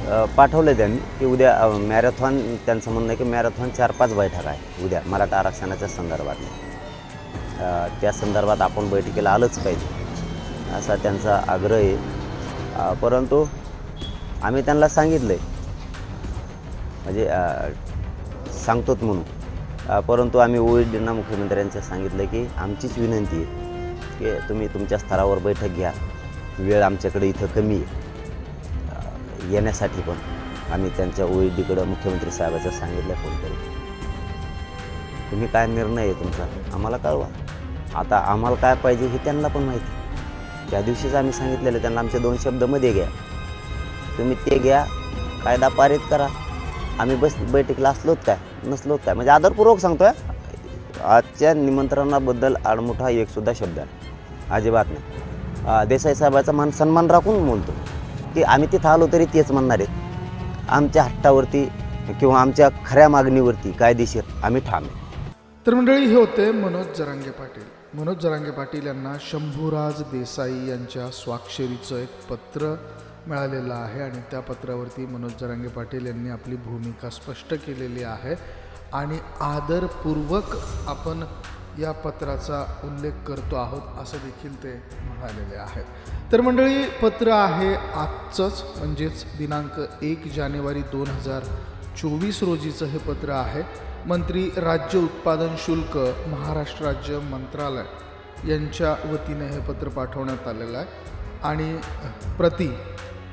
पाठवले पाठवलं त्यांनी की उद्या मॅरेथॉन त्यांचं म्हणणं आहे की मॅरेथॉन चार पाच बैठक आहे उद्या मराठा आरक्षणाच्या संदर्भात त्या संदर्भात आपण बैठकीला आलंच पाहिजे असा त्यांचा आग्रह आहे. परंतु आम्ही त्यांना सांगितलं आहे म्हणजे सांगतोच म्हणून. परंतु आम्ही ओईडींना मुख्यमंत्र्यांचं सांगितलं की आमचीच विनंती आहे की तुम्ही तुमच्या स्तरावर बैठक घ्या. वेळ आमच्याकडे इथं कमी आहे. येण्यासाठी पण. आम्ही त्यांच्या ओईडीकडं मुख्यमंत्री साहेबाचं सांगितलं फोन करून तुम्ही काय निर्णय आहे तुमचा? आम्हाला कळवा. आता आम्हाला काय पाहिजे हे त्यांना पण माहिती. त्या दिवशीच आम्ही सांगितलेलं त्यांना आमचे दोन शब्दमध्ये घ्या. तुम्ही ते घ्या कायदा पारित करा. आम्ही बस बैठकीला असलोच काय? नसलोच काय? म्हणजे आदरपूर्वक सांगतोय. आजच्या निमंत्रणाबद्दल आडमुठा एकसुद्धा शब्द आहे अजिबात नाही. देसाई साहेबाचा मान सन्मान राखून बोलतो. की आम्ही तिथं आलो तरी तेच म्हणणार आहेत. आमच्या हट्टावरती किंवा आमच्या खऱ्या मागणीवरती कायदेशीर आम्ही ठाम तर मंडळी हे होते मनोज जरांगे पाटील. मनोज जरांगे पाटील यांना शंभूराज देसाई यांच्या स्वाक्षरीचं एक पत्र मिळालेलं आहे आणि त्या पत्रावरती मनोज जरांगे पाटील यांनी आपली भूमिका स्पष्ट केलेली आहे. आणि आदरपूर्वक आपण या पत्राचा उल्लेख करतो आहोत असं देखील ते म्हणालेले आहेत. तर मंडळी पत्र आहे आजचंच म्हणजेच दिनांक एक जानेवारी दोन हजार चोवीस रोजीचं हे पत्र आहे. मंत्री राज्य उत्पादन शुल्क महाराष्ट्र राज्य मंत्रालय यांच्या वतीने हे पत्र पाठवण्यात आलेलं आहे. आणि प्रति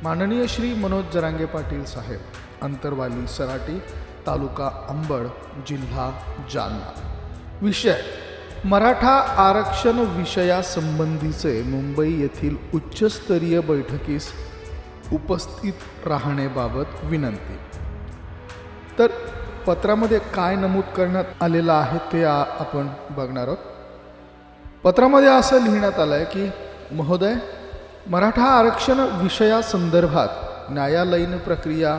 माननीय श्री मनोज जरांगे पाटील साहेब अंतरवाली सराटी तालुका अंबड जिल्हा जालना. विषय मराठा आरक्षण विषयासंबंधीचे मुंबई येथील उच्चस्तरीय बैठकीस उपस्थित राहण्याबाबत विनंती. तर पत्रामध्ये काय नमूद करण्यात आलेलं आहे ते आपण बघणार आहोत. पत्रामध्ये असं लिहिण्यात आलं आहे की महोदय मराठा आरक्षण विषयासंदर्भात न्यायालयीन प्रक्रिया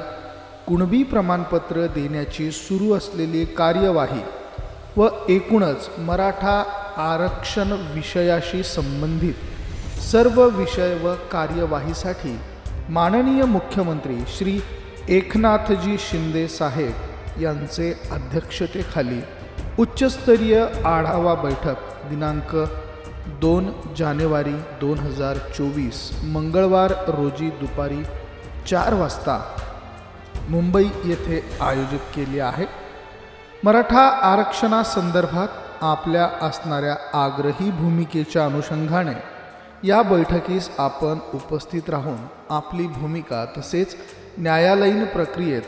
कुणबी प्रमाणपत्र देण्याची सुरू असलेली कार्यवाही व एकूणच मराठा आरक्षण विषयाशी संबंधित सर्व विषय व कार्यवाहीसाठी माननीय मुख्यमंत्री श्री एकनाथजी शिंदे साहेब यांचे अध्यक्षतेखाली उच्चस्तरीय आढावा बैठक दिनांक दोन जानेवारी दोन हजार चोवीस मंगळवार रोजी दुपारी चार वाजता मुंबई येथे आयोजित केली आहे. मराठा आरक्षणासंदर्भात आपल्या असणाऱ्या आग्रही भूमिकेच्या अनुषंगाने या बैठकीस आपण उपस्थित राहून आपली भूमिका तसेच न्यायालयीन प्रक्रियेत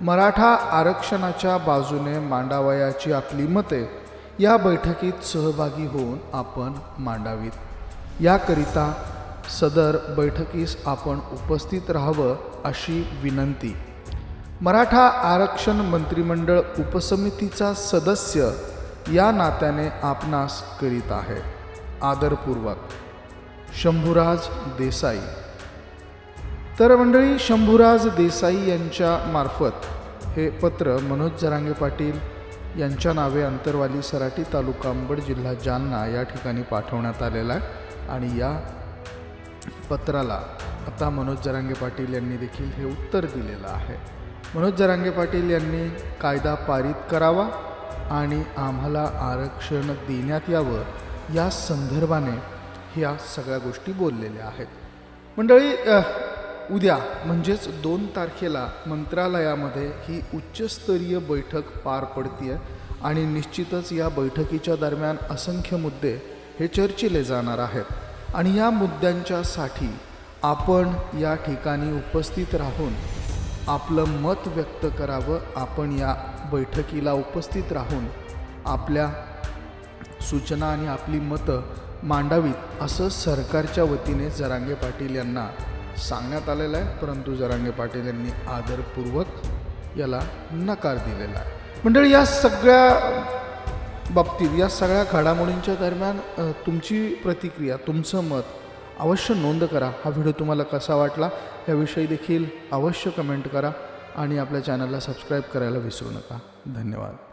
मराठा आरक्षणाच्या बाजूने मांडावयाची आपली मते या बैठकीत सहभागी होऊन आपण मांडावीत. याकरिता सदर बैठकीस आपण उपस्थित राहावं अशी विनंती. मराठा आरक्षण मंत्रिमंडळ उपसमितीचा सदस्य या नात्याने आपणास करीत आहे. आदरपूर्वक. शंभूराज देसाई. तर मंडळी शंभूराज देसाई यांच्या मार्फत हे पत्र मनोज जरांगे पाटील यांच्या नावे अंतरवाली सराटी तालुका अंबड जिल्हा जालना या ठिकाणी पाठवण्यात आलेला आहे आणि या पत्राला आता मनोज जरांगे पाटील यांनी देखील हे उत्तर दिलेलं आहे. मनोज जरांगे पाटील यांनी कायदा पारित करावा आणि आम्हाला आरक्षण देण्यात यावं या संदर्भाने ह्या सगळ्या गोष्टी बोललेल्या आहेत. मंडळी उद्या म्हणजेच दोन तारखेला मंत्रालयामध्ये ही उच्चस्तरीय बैठक पार पडतीये आणि निश्चितच या बैठकीच्या दरम्यान असंख्य मुद्दे हे चर्चिले जाणार आहेत. आणि या मुद्द्यांच्यासाठी आपण या ठिकाणी उपस्थित राहून आपलं मत व्यक्त करावं. आपण या बैठकीला उपस्थित राहून आपल्या सूचना आणि आपली मतं मांडावीत असं सरकारच्या वतीने जरांगे पाटील यांना सांगण्यात आलेलं आहे. परंतु जरांगे पाटील यांनी आदरपूर्वक याला नकार दिलेला आहे. मंडळी या सगळ्या बाबतीत या सगळ्या घडामोडींच्या दरम्यान तुमची प्रतिक्रिया तुमचं मत अवश्य नोंद करा. हा व्हिडिओ तुम्हाला कसा वाटला याविषयी देखील अवश्य कमेंट करा आणि आपल्या चॅनलला सबस्क्राईब करायला विसरू नका. धन्यवाद.